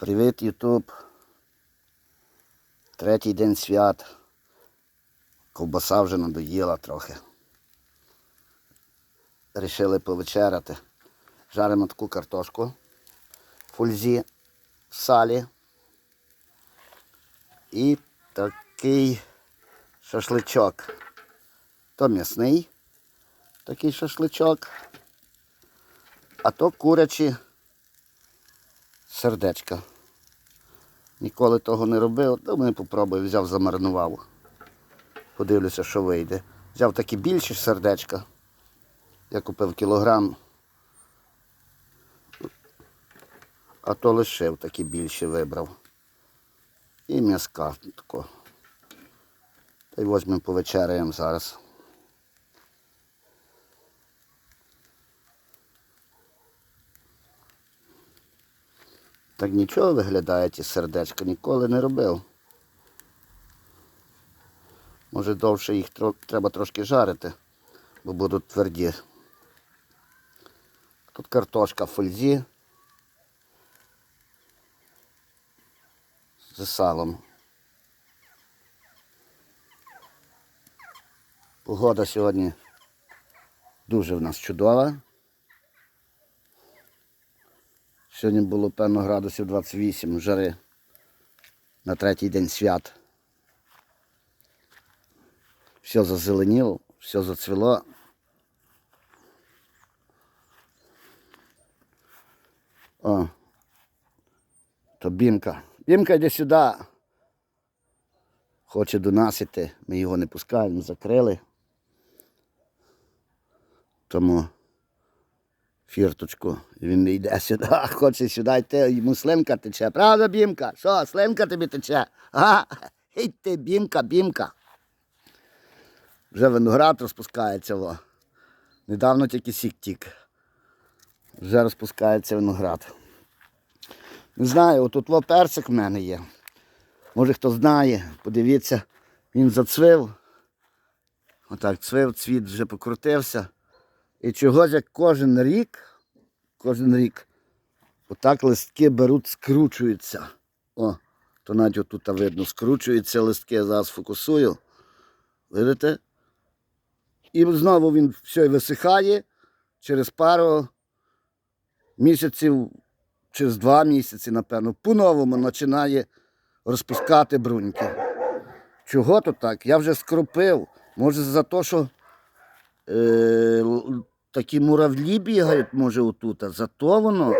Привіт, Ютуб. Третій день свят. Ковбаса вже надоїла трохи. Рішили повечеряти. Жаримо таку картошку. Фульзі в салі. І такий шашличок. То м'ясний такий шашличок. А то курячі сердечка. Ніколи того не робив, думаю, попробую, взяв, замаринував. Подивлюся, що вийде. Взяв такі більші сердечка. Я купив кілограм. А то лишив такі більші вибрав. І м'яска тако. Та й візьмемо повечеряємо зараз. Так нічого виглядає ті сердечка, ніколи не робив. Може довше їх тро- треба трошки жарити, бо будуть тверді. Тут картошка в фользі з салом. Погода сьогодні дуже в нас чудова. Сьогодні було певно градусів 28 жари на третій день свят. Все зазеленіло, все зацвіло. О, то бімка. Бімка йде сюди. Хоче до нас іти. Ми його не пускаємо, закрили. Тому фірточку. Він не йде сюди, а хоче сюди йти, йому слинка тече. Правда, бімка? Що, слинка тобі тече? А? Ей ти, бімка, бімка. Вже виноград розпускається. Во. Недавно тільки сік тік. Вже розпускається виноград. Не знаю, отут во персик в мене є. Може хто знає, подивіться, він зацвив. Отак цвив, цвіт вже покрутився. І чогось як кожен рік, кожен рік, отак листки беруть, скручуються. О, то навіть отут видно, скручуються листки, я зараз фокусую. Видите? І знову він все висихає через пару місяців, через два місяці, напевно, по-новому починає розпускати бруньки. Чого то так? Я вже скропив. Може за те, що е, такі муравлі бігають, може, отут, а зато воно.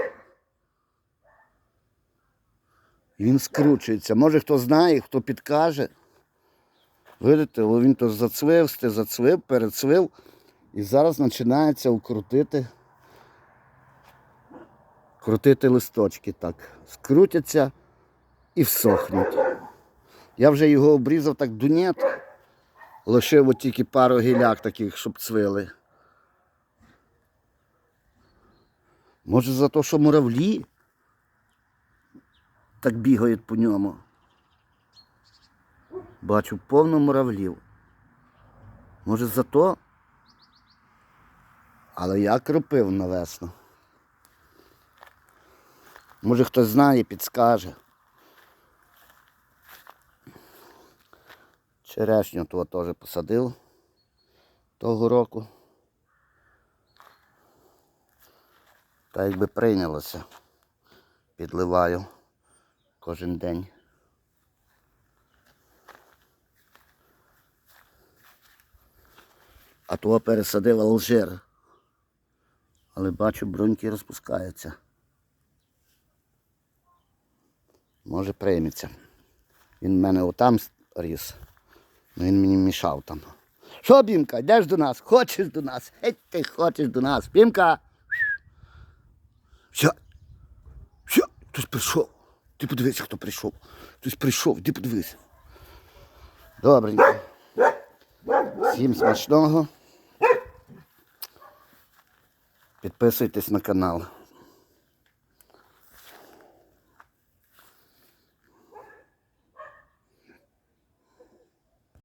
Він скручується. Може хто знає, хто підкаже. Видите, він то зацвив, зацвив, перецвив. І зараз починається укрутити. Крутити листочки так. Скрутяться і всохнуть. Я вже його обрізав так дунєт. Лишив от тільки пару гіляк таких, щоб цвили. Може за те, що муравлі так бігають по ньому. Бачу повно муравлів. Може за то? Але я кропив навесно. Може хтось знає, підскаже. Черешню того теж посадив того року. Та якби прийнялося. Підливаю кожен день. А того пересадив алжир. Але бачу, бруньки розпускаються. Може прийметься. Він в мене отам ріс. Ну він мені мішав там. Що, Бімка, йдеш до нас? Хочеш до нас? Геть ти хочеш до нас. Бімка. Все. Все, хтось прийшов. Ти подивися, хто прийшов. Хтось прийшов, іди подивися. Добренько. Всім смачного. Підписуйтесь на канал.